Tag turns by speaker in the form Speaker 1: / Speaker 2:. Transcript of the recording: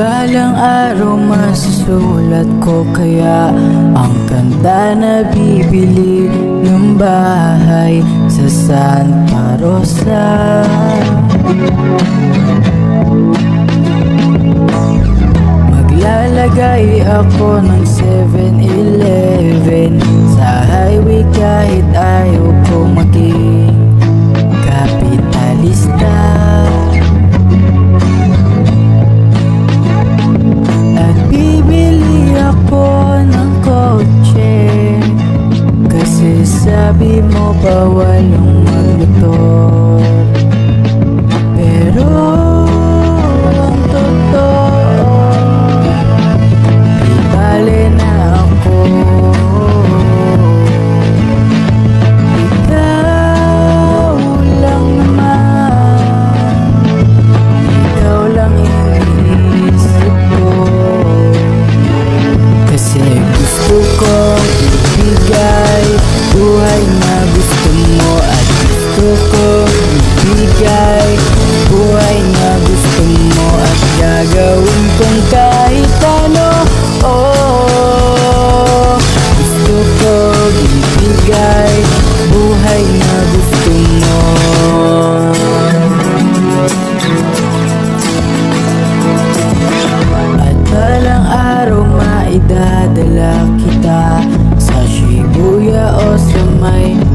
Speaker 1: Balang araw masusulat ko kaya Ang kanta na bibili ng bahay sa Santa Rosa Maglalagay ako ng 7-Eleven But I know. Gusto ko ibigay Buhay na gusto mo At gagawin kong kahit ano. Oh, gusto ko ibigay Buhay na gusto mo. At balang araw maidadala kita Sa Shibuya o sa may